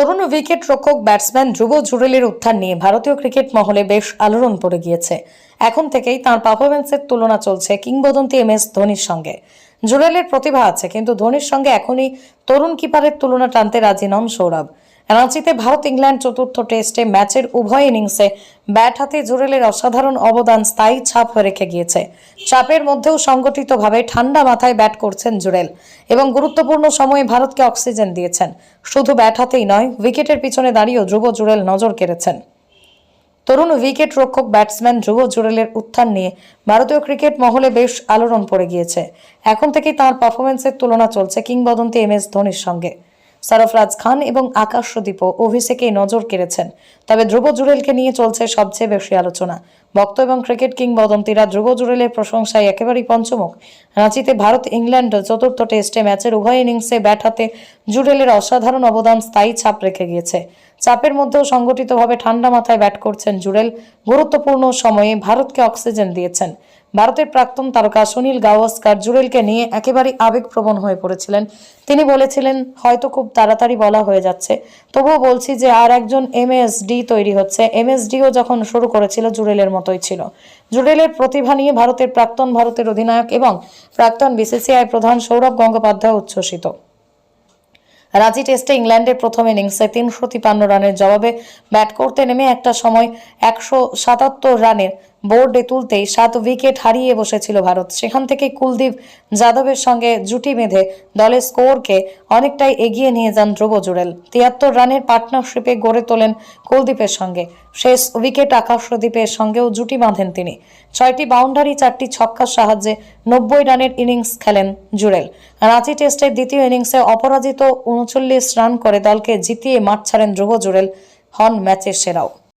তরুণ wicket রক্ষক batsman ধ্রুব জুরেলের উত্থান নিয়ে ভারতীয় ক্রিকেট মহলে বেশ আলোড়ন পড়ে গিয়েছে। এখন থেকেই তার পারফরমেন্সের তুলনা চলছে কিংবদন্তি এম এস ধোনির সঙ্গে। জুরেলের প্রতিভা আছে, কিন্তু ধোনির সঙ্গে এখনই তরুণ কিপারের তুলনা টানতে রাজি নন সৌরভ। রাঁচিতে ভারত ইংল্যান্ড চতুর্থ টেস্টে ম্যাচের উভয় ইনিংসে ব্যাট হাতে জুরেলের অসাধারণ অবদান স্থায়ী ছাপ রেখে গিয়েছে। চাপের মধ্যেও সংগঠিতভাবে ঠান্ডা মাথায় ব্যাট করছেন জুরেল এবং গুরুত্বপূর্ণ সময়ে ভারতকে অক্সিজেন দিয়েছেন। শুধু ব্যাট হাতেই নয়, উইকেটের পিছনে দাঁড়িয়েও ধ্রুব জুরেল নজর কেড়েছেন। তরুণ উইকেট রক্ষক ব্যাটসম্যান ধ্রুব জুরেলের উত্থান নিয়ে ভারতীয় ক্রিকেট মহলে বেশ আলোড়ন পড়ে গিয়েছে। এখন থেকেই তার পারফরমেন্সের তুলনা চলছে কিংবদন্তি এম এস ধোনির সঙ্গে। সরফরাজ খান এবং আকাশ আকাশদীপও অভিষেকেই নজর কেড়েছেন। তবে ধ্রুব জুরেলকে নিয়ে চলছে সবচেয়ে বেশি আলোচনা। ভক্ত এবং ক্রিকেট কিংবদন্তীরা ধ্রুব জুরেলের প্রশংসায় একেবারেই পঞ্চমুখ। রাঁচিতে ভারত ইংল্যান্ড চতুর্থ টেস্টে ম্যাচের উভয় ইনিংসে ব্যাট হাতে জুরেলের অসাধারণ অবদান স্থায়ী ছাপ রেখে গিয়েছে। চাপের মধ্যেও সংগঠিতভাবে ঠান্ডা মাথায় ব্যাট করছেন জুরেল গুরুত্বপূর্ণ সময়ে ভারতকে অক্সিজেন দিয়েছেন। ভারতের প্রাক্তন তারকা সুনীল গাওয়াস্কার জুরেলকে নিয়ে একেবারেই আবেগপ্রবণ হয়ে পড়েছিলেন। তিনি বলেছিলেন, হয়তো খুব তাড়াতাড়ি বলা হয়ে যাচ্ছে। তবুও বলছি যে আর একজন এমএসডি তৈরি হচ্ছে। এমএসডিও যখন শুরু করেছিল জুরেলের মতোই ছিল। জুরেলের প্রতিভা নিয়ে ভারতের প্রাক্তন ভারতের অধিনায়ক এবং প্রাক্তন বিসিসিআই প্রধান সৌরভ গঙ্গোপাধ্যায় উচ্ছ্বসিত। রাজি টেস্টে ইংল্যান্ডের প্রথম ইনিংসে তিনশো তিপান্ন রানের জবাবে ব্যাট করতে নেমে একটা সময় একশো সাতাত্তর রানের বোর্ডে তুলতেই সাত উইকেট হারিয়ে বসেছিল ভারত। সেখান থেকে কুলদীপ যাদবের সঙ্গে জুটি বেঁধে দলের স্কোরকে অনেকটাই এগিয়ে নিয়ে যান ধ্রুব জুড়েল। তিয়াত্তর রানের পার্টনারশিপে গড়ে তোলেন কুলদীপের সঙ্গে। শেষ উইকেট আকাশদ্বীপের সঙ্গেও জুটি বাঁধেন তিনি। ছয়টি বাউন্ডারি, চারটি ছক্কার সাহায্যে নব্বই রানের ইনিংস খেলেন জুড়েল। রাঁচি টেস্টের দ্বিতীয় ইনিংসে অপরাজিত উনচল্লিশ রান করে দলকে জিতিয়ে মাঠ ছাড়েন ধ্রুব জুড়েল। হন ম্যাচের সেরাও।